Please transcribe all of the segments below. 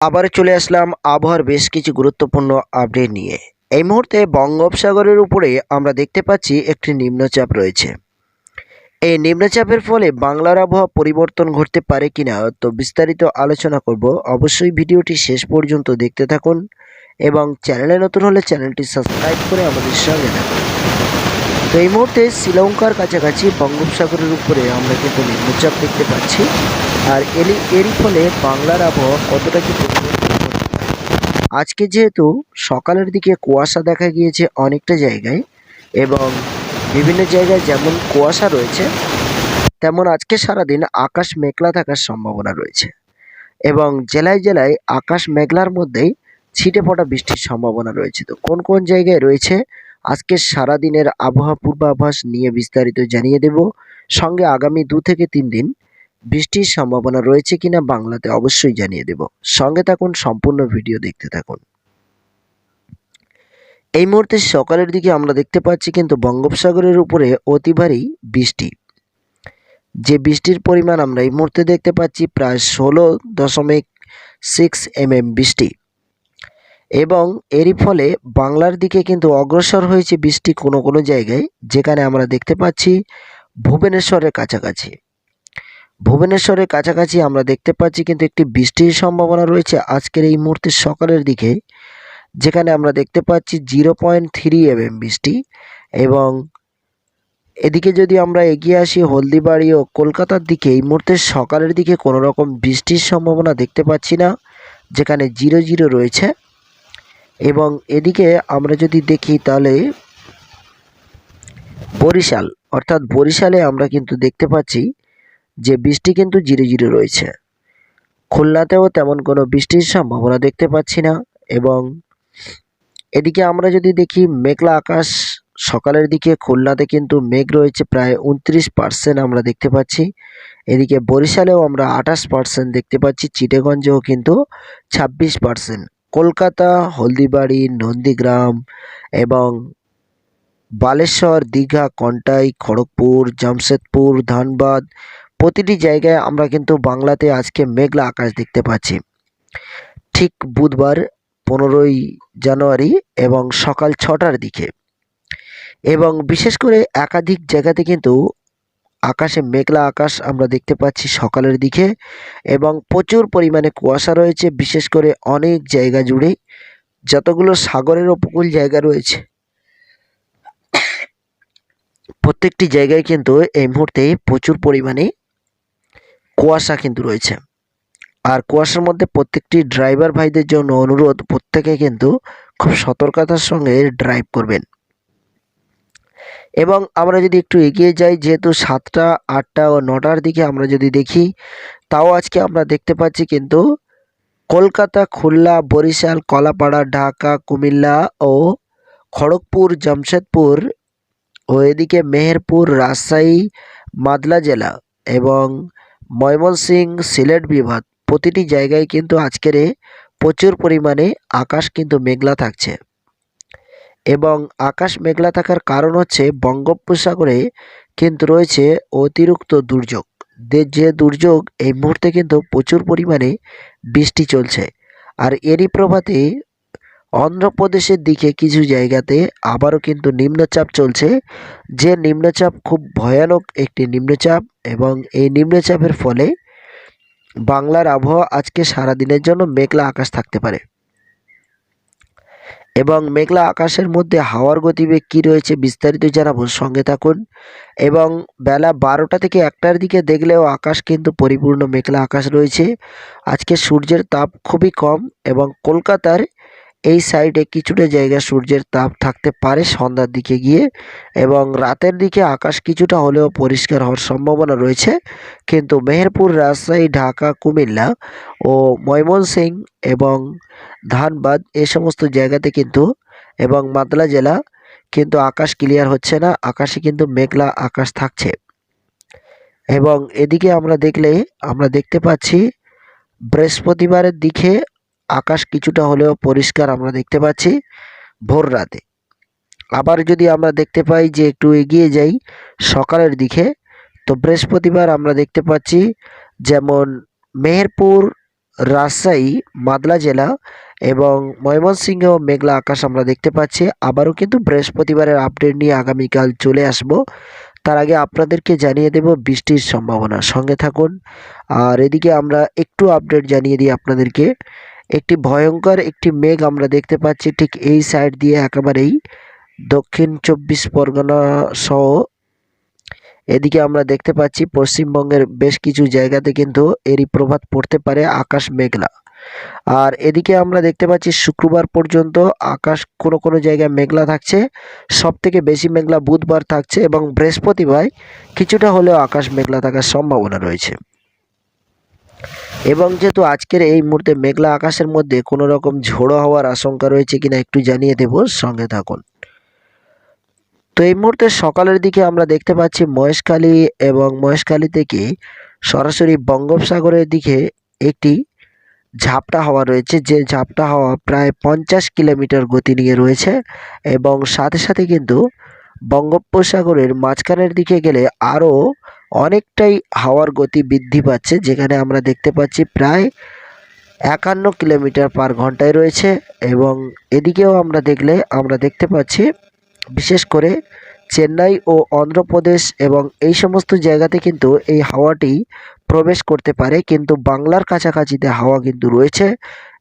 আবার চলে আসলাম আবহাওয়ার বেশ কিছু গুরুত্বপূর্ণ আপডেট নিয়ে। এই মুহূর্তে বঙ্গোপসাগরের উপরে আমরা দেখতে পাচ্ছি একটি নিম্নচাপ রয়েছে। এই নিম্নচাপের ফলে বাংলার আবহাওয়া পরিবর্তন ঘটতে পারে কিনা, তো বিস্তারিত আলোচনা করব। অবশ্যই ভিডিওটি শেষ পর্যন্ত দেখতে থাকুন এবং চ্যানেলে নতুন হলে চ্যানেলটি সাবস্ক্রাইব করে আমাদের সঙ্গে থাকুন। তো এই মুহূর্তে শ্রীলঙ্কার কাছাকাছি বঙ্গোপসাগরের উপরে আমরা কিন্তু নিম্নচাপ দেখতে পাচ্ছি। আর এলি এরই ফলে বাংলার আবহাওয়া কতটা কি আজকে যেহেতু সকালের দিকে কুয়াশা দেখা গিয়েছে অনেকটা জায়গায় এবং বিভিন্ন জায়গায় যেমন কুয়াশা রয়েছে, তেমন আজকে সারাদিন আকাশ মেঘলা থাকার সম্ভাবনা রয়েছে এবং জেলায় জেলায় আকাশ মেঘলার মধ্যেই ছিটে পড়া বৃষ্টির সম্ভাবনা রয়েছে। তো কোন কোন জায়গায় রয়েছে আজকে সারাদিনের আবহাওয়া পূর্বাভাস নিয়ে বিস্তারিত জানিয়ে দেব। সঙ্গে আগামী দু থেকে তিন দিন বৃষ্টির সম্ভাবনা রয়েছে কিনা বাংলাতে অবশ্যই জানিয়ে দেব। সঙ্গে থাকুন, সম্পূর্ণ ভিডিও দেখতে থাকুন। এই মুহূর্তে সকালের দিকে আমরা দেখতে পাচ্ছি কিন্তু বঙ্গোপসাগরের উপরে অতি ভারী বৃষ্টি। যে বৃষ্টির পরিমাণ আমরা এই মুহূর্তে দেখতে পাচ্ছি, প্রায় ষোলো দশমিক সিক্স এম বৃষ্টি। এবং এরই ফলে বাংলার দিকে কিন্তু অগ্রসর হয়েছে বৃষ্টি কোনো কোনো জায়গায়, যেখানে আমরা দেখতে পাচ্ছি ভুবনেশ্বরের কাছাকাছি। ভুবনেশ্বরের কাছাকাছি আমরা দেখতে পাচ্ছি কিন্তু একটি বৃষ্টির সম্ভাবনা রয়েছে আজকের এই মুহূর্তে সকালের দিকে, যেখানে আমরা দেখতে পাচ্ছি জিরো পয়েন্ট থ্রি এমএম বৃষ্টি এবং এদিকে যদি আমরা এগিয়ে আসি হলদিবাড়ি ও কলকাতার দিকে, এই মুহূর্তে সকালের দিকে কোনো রকম বৃষ্টির সম্ভাবনা দেখতে পাচ্ছি না, যেখানে জিরো জিরো রয়েছে। এবং এদিকে আমরা যদি দেখি তাহলে বরিশাল, অর্থাৎ বরিশালে আমরা কিন্তু দেখতে পাচ্ছি যে বৃষ্টি কিন্তু জিরো জিরো রয়েছে। খুলনাতেও তেমন কোনো বৃষ্টির সম্ভাবনা দেখতে পাচ্ছি না এবং এদিকে আমরা যদি দেখি মেঘলা আকাশ, সকালের দিকে খুলনাতে কিন্তু মেঘ রয়েছে প্রায় উনত্রিশ পার্সেন্ট আমরা দেখতে পাচ্ছি। এদিকে বরিশালেও আমরা আঠাশ পার্সেন্ট দেখতে পাচ্ছি, চিটেগঞ্জেও কিন্তু ছাব্বিশ পার্সেন্ট কলকাতা, হলদিবাড়ি, নন্দীগ্রাম এবং বালেশ্বর, দীঘা, কন্টাই, খড়গপুর, জামশেদপুর, ধানবাদ প্রতিটি জায়গায় আমরা কিন্তু বাংলাতে আজকে মেঘলা আকাশ দেখতে পাচ্ছি। ঠিক বুধবার পনেরোই জানুয়ারি এবং সকাল ছটার দিকে এবং বিশেষ করে একাধিক জায়গাতে কিন্তু আকাশে মেঘলা আকাশ আমরা দেখতে পাচ্ছি সকালের দিকে এবং প্রচুর পরিমাণে কুয়াশা রয়েছে, বিশেষ করে অনেক জায়গা জুড়ে। যতগুলো সাগরের উপকূল জায়গা রয়েছে। প্রত্যেকটি জায়গায় কিন্তু এই মুহূর্তে প্রচুর পরিমাণে কুয়াশা কিন্তু রয়েছে। আর কুয়াশার মধ্যে প্রত্যেকটি ড্রাইভার ভাইদের জন্য অনুরোধ, প্রত্যেকে কিন্তু খুব সতর্কতার সঙ্গে ড্রাইভ করবেন। এবং আমরা যদি একটু এগিয়ে যাই, যেহেতু সাতটা, আটটা ও নটার দিকে আমরা যদি দেখি, তাও আজকে আমরা দেখতে পাচ্ছি কিন্তু কলকাতা, খুলনা, বরিশাল, কলাপাড়া, ঢাকা, কুমিল্লা ও খড়গপুর, জামশেদপুর ও এদিকে মেহেরপুর, রাজশাহী, মাদলা জেলা এবং ময়মনসিংহ, সিলেট বিভাগ প্রতিটি জায়গায় কিন্তু আজকের প্রচুর পরিমাণে আকাশ কিন্তু মেঘলা থাকছে। এবং আকাশ মেঘলা থাকার কারণ হচ্ছে বঙ্গোপসাগরে কিন্তু রয়েছে অতিরিক্ত দুর্যোগ। যে দুর্যোগ এই মুহূর্তে কিন্তু প্রচুর পরিমাণে বৃষ্টি চলছে। আর এরই প্রভাতে অন্ধ্রপ্রদেশের দিকে কিছু জায়গাতে আবারও কিন্তু নিম্নচাপ চলছে। যে নিম্নচাপ খুব ভয়ানক একটি নিম্নচাপ এবং এই নিম্নচাপের ফলে বাংলার আবহাওয়া আজকে সারাদিনের জন্য মেঘলা আকাশ থাকতে পারে। এবং মেঘলা আকাশের মধ্যে হাওয়ার গতিবেগ কী রয়েছে বিস্তারিত জানাব, সঙ্গে থাকুন। এবং বেলা বারোটা থেকে একটার দিকে দেখলেও আকাশ কিন্তু পরিপূর্ণ মেঘলা আকাশ রয়েছে। আজকে সূর্যের তাপ খুবই কম এবং কলকাতার এই সাইডে কিছুটা জায়গা সূর্যের তাপ থাকতে পারে সন্ধ্যার দিকে গিয়ে এবং রাতের দিকে আকাশ কিছুটা হলেও পরিষ্কার হওয়ার সম্ভাবনা রয়েছে। কিন্তু মেহেরপুর, রাজশাহী, ঢাকা, কুমিল্লা ও ময়মনসিং এবং ধানবাদ এ সমস্ত জায়গাতে কিন্তু এবং মাদলা জেলা কিন্তু আকাশ ক্লিয়ার হচ্ছে না, আকাশে কিন্তু মেঘলা আকাশ থাকছে। এবং এদিকে আমরা দেখলে, আমরা দেখতে পাচ্ছি বৃহস্পতিবারের দিকে আকাশ কিছুটা হলেও পরিষ্কার আমরা দেখতে পাচ্ছি ভোর রাতে। আবার যদি আমরা দেখতে পাই যে একটু এগিয়ে যাই সকালের দিকে, তো বৃহস্পতিবার আমরা দেখতে পাচ্ছি যেমন মেহেরপুর, রাজশাহী, মাদলা জেলা এবং ময়মনসিংহ মেঘলা আকাশ আমরা দেখতে পাচ্ছি। আবারও কিন্তু বৃহস্পতিবারের আপডেট নিয়ে আগামীকাল চলে আসব। তার আগে আপনাদেরকে জানিয়ে দেব বৃষ্টির সম্ভাবনা। সঙ্গে থাকুন। আর এদিকে আমরা একটু আপডেট জানিয়ে দিই আপনাদেরকে। একটি ভয়ঙ্কর একটি মেঘ আমরা দেখতে পাচ্ছি ঠিক এই সাইড দিয়ে একেবারেই। দক্ষিণ চব্বিশ পরগনা সহ এদিকে আমরা দেখতে পাচ্ছি পশ্চিমবঙ্গের বেশ কিছু জায়গাতে কিন্তু এরই প্রভাব পড়তে পারে আকাশ মেঘলা। আর এদিকে আমরা দেখতে পাচ্ছি শুক্রবার পর্যন্ত আকাশ কোনো কোনো জায়গায় মেঘলা থাকছে সব থেকে বেশি মেঘলা বুধবার থাকছে এবং বৃহস্পতিবার কিছুটা হলেও আকাশ মেঘলা থাকার সম্ভাবনা রয়েছে। এবং যেহেতু আজকের এই মুহূর্তে মেঘলা আকাশের মধ্যে কোনো রকম ঝোড়ো হওয়ার আশঙ্কা রয়েছে কিনা একটু জানিয়ে দেব, সঙ্গে থাকুন। তো এই মুহূর্তে সকালের দিকে আমরা দেখতে পাচ্ছি মহেশখালী এবং মহেশখালী থেকে সরাসরি বঙ্গোপসাগরের দিকে একটি ঝাপটা হাওয়া রয়েছে। যে ঝাপটা হাওয়া প্রায় পঞ্চাশ কিলোমিটার গতি নিয়ে রয়েছে এবং সাথে সাথে কিন্তু বঙ্গোপসাগরের মাঝখানের দিকে গেলে আরও অনেকটাই হাওয়ার গতি বৃদ্ধি পাচ্ছে, যেখানে আমরা দেখতে পাচ্ছি প্রায় একান্ন কিলোমিটার পার ঘন্টায় রয়েছে এবং এদিকেও আমরা দেখলে, আমরা দেখতে পাচ্ছি বিশেষ করে চেন্নাই ও অন্ধ্রপ্রদেশ এবং এই সমস্ত জায়গাতে কিন্তু এই হাওয়াটি প্রবেশ করতে পারে, কিন্তু বাংলার কাছাকাছিতে হাওয়া কিন্তু রয়েছে।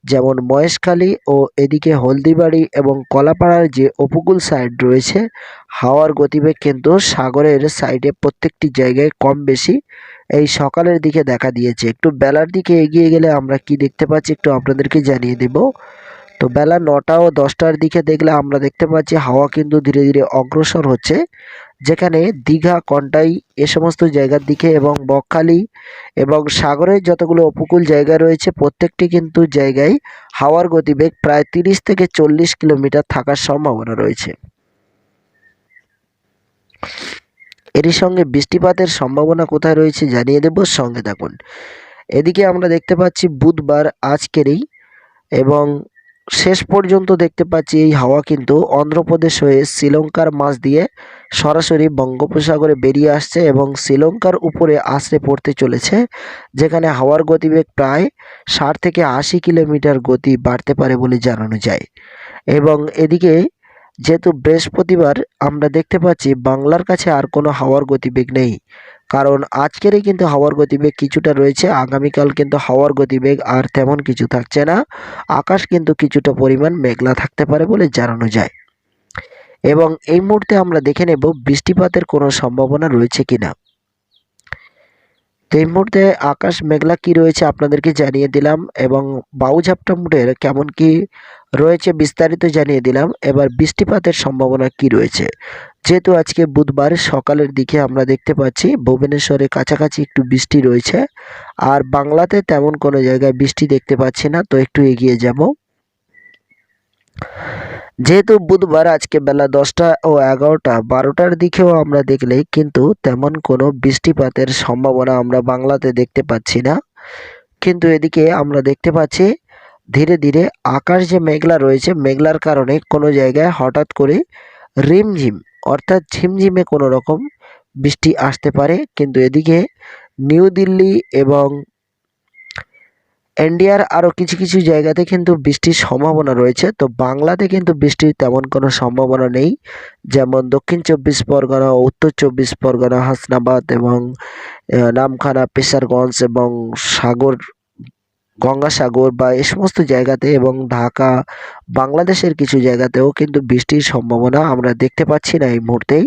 যেমন মহেশখালী ও এদিকে হলদিবাড়ি এবং কলাপাড়ার যে উপকূল সাইড রয়েছে, হাওয়ার গতিবেগ কিন্তু সাগরের সাইডে প্রত্যেকটি জায়গায় কম বেশি। এই সকালের দিকে দেখা দিয়েছে। একটু বেলার দিকে এগিয়ে গেলে আমরা কি দেখতে পাচ্ছি একটু আপনাদেরকে জানিয়ে দেব। তো বেলা নটা ও দশটার দিকে দেখলে আমরা দেখতে পাচ্ছি হাওয়া কিন্তু ধীরে ধীরে অগ্রসর হচ্ছে। যেখানে দীঘা, কন্টাই এ সমস্ত জায়গার দিকে এবং বকখালি এবং সাগরের যতগুলো উপকূল জায়গা রয়েছে, প্রত্যেকটি কিন্তু জায়গায় হাওয়ার গতিবেগ প্রায় তিরিশ থেকে চল্লিশ কিলোমিটার থাকার সম্ভাবনা রয়েছে। এরই সঙ্গে বৃষ্টিপাতের সম্ভাবনা কোথায় রয়েছে জানিয়ে দেব, সঙ্গে থাকুন। এদিকে আমরা দেখতে পাচ্ছি বুধবার আজকেরই এবং শেষ পর্যন্ত দেখতে পাচ্ছি এই হাওয়া কিন্তু অন্ধ্রপ্রদেশ হয়ে শ্রীলঙ্কার মাছ দিয়ে সরাসরি বঙ্গোপসাগরে বেরিয়ে আসছে এবং শ্রীলঙ্কার উপরে আশ্রে পড়তে চলেছে, যেখানে হাওয়ার গতিবেগ প্রায় ষাট থেকে আশি কিলোমিটার গতি বাড়তে পারে বলে জানানো যায়। এবং এদিকে যেহেতু বৃহস্পতিবার আমরা দেখতে পাচ্ছি বাংলার কাছে আর কোনো হাওয়ার গতিবেগ নেই কারণ আজকেরই কিন্তু হাওয়ার গতিবেগ কিছুটা রয়েছে, আগামীকাল কিন্তু হাওয়ার গতিবেগ আর তেমন কিছু থাকছে না। আকাশ কিন্তু কিছুটা পরিমাণ মেঘলা থাকতে পারে বলে জানানো যায়। এবং এই মুহূর্তে আমরা দেখে নেব বৃষ্টিপাতের কোনো সম্ভাবনা রয়েছে কিনা। তো এই মুহূর্তে আকাশ মেঘলা কি রয়েছে আপনাদেরকে জানিয়ে দিলাম এবং বাউঝাপটা মুডের কেমন কি রয়েছে বিস্তারিত জানিয়ে দিলাম। এবার বৃষ্টিপাতের সম্ভাবনা কি রয়েছে? যেহেতু আজকে বুধবার সকালের দিকে আমরা দেখতে পাচ্ছি ভুবনেশ্বরে কাছাকাছি একটু বৃষ্টি রয়েছে। আর বাংলাতে তেমন কোনো জায়গায় বৃষ্টি দেখতে পাচ্ছি না, তো একটু এগিয়ে যাব। যেহেতু বুধবার আজকে বেলা দশটা ও এগারোটা, বারোটার দিকেও আমরা দেখলে কিন্তু তেমন কোনো বৃষ্টিপাতের সম্ভাবনা আমরা বাংলাতে দেখতে পাচ্ছি না। কিন্তু এদিকে আমরা দেখতে পাচ্ছি ধীরে ধীরে আকাশ যে মেঘলা রয়েছে, মেঘলার কারণে কোনো জায়গায় হঠাৎ করে রিমঝিম, অর্থাৎ ঝিমঝিমে কোনো রকম বৃষ্টি আসতে পারে। কিন্তু এদিকে নিউ দিল্লি এবং ইন্ডিয়ার আরও কিছু কিছু জায়গাতে কিন্তু বৃষ্টির সম্ভাবনা রয়েছে। তো বাংলাতে কিন্তু বৃষ্টির তেমন কোনো সম্ভাবনা নেই। যেমন দক্ষিণ চব্বিশ পরগনা, উত্তর চব্বিশ পরগনা, হাসনাবাদ এবং নামখানা, পেশারগঞ্জ এবং সাগর গঙ্গাসাগর বা এই সমস্ত জায়গাতে এবং ঢাকা, বাংলাদেশের কিছু জায়গাতেও কিন্তু বৃষ্টির সম্ভাবনা আমরা দেখতে পাচ্ছি না এই মুহূর্তেই।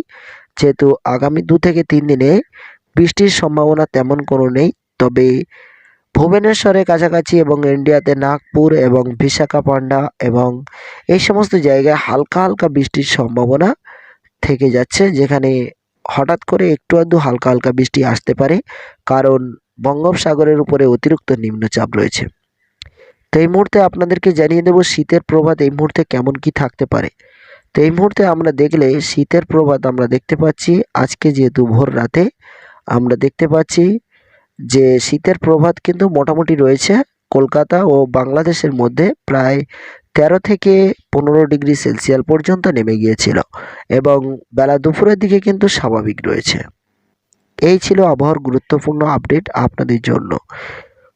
যেহেতু আগামী দু থেকে তিন দিনে বৃষ্টির সম্ভাবনা তেমন কোনো নেই, তবে ভুবনেশ্বরের কাছাকাছি এবং ইন্ডিয়াতে নাগপুর এবং বিশাখাপান্ডা এবং এই সমস্ত জায়গায় হালকা হালকা বৃষ্টির সম্ভাবনা থেকে যাচ্ছে, যেখানে হঠাৎ করে একটু আধটু হালকা হালকা বৃষ্টি আসতে পারে। কারণ বঙ্গোপসাগরের উপরে অতিরিক্ত নিম্নচাপ রয়েছে। তো এই মুহূর্তে আপনাদেরকে জানিয়ে দেব শীতের প্রভাত এই মুহূর্তে কেমন কি থাকতে পারে। তো এই মুহূর্তে আমরা দেখলে শীতের প্রভাত আমরা দেখতে পাচ্ছি, আজকে যেহেতু ভোর রাতে আমরা দেখতে পাচ্ছি যে শীতের প্রভাত কিন্তু মোটামুটি রয়েছে কলকাতা ও বাংলাদেশের মধ্যে প্রায় তেরো থেকে পনেরো ডিগ্রি সেলসিয়াস পর্যন্ত নেমে গিয়েছিল এবং বেলা দুপুরের দিকে কিন্তু স্বাভাবিক রয়েছে। এই ছিল আবহাওয়ার গুরুত্বপূর্ণ আপডেট আপনাদের জন্য।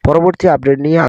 পরবর্তী আপডেট নিয়ে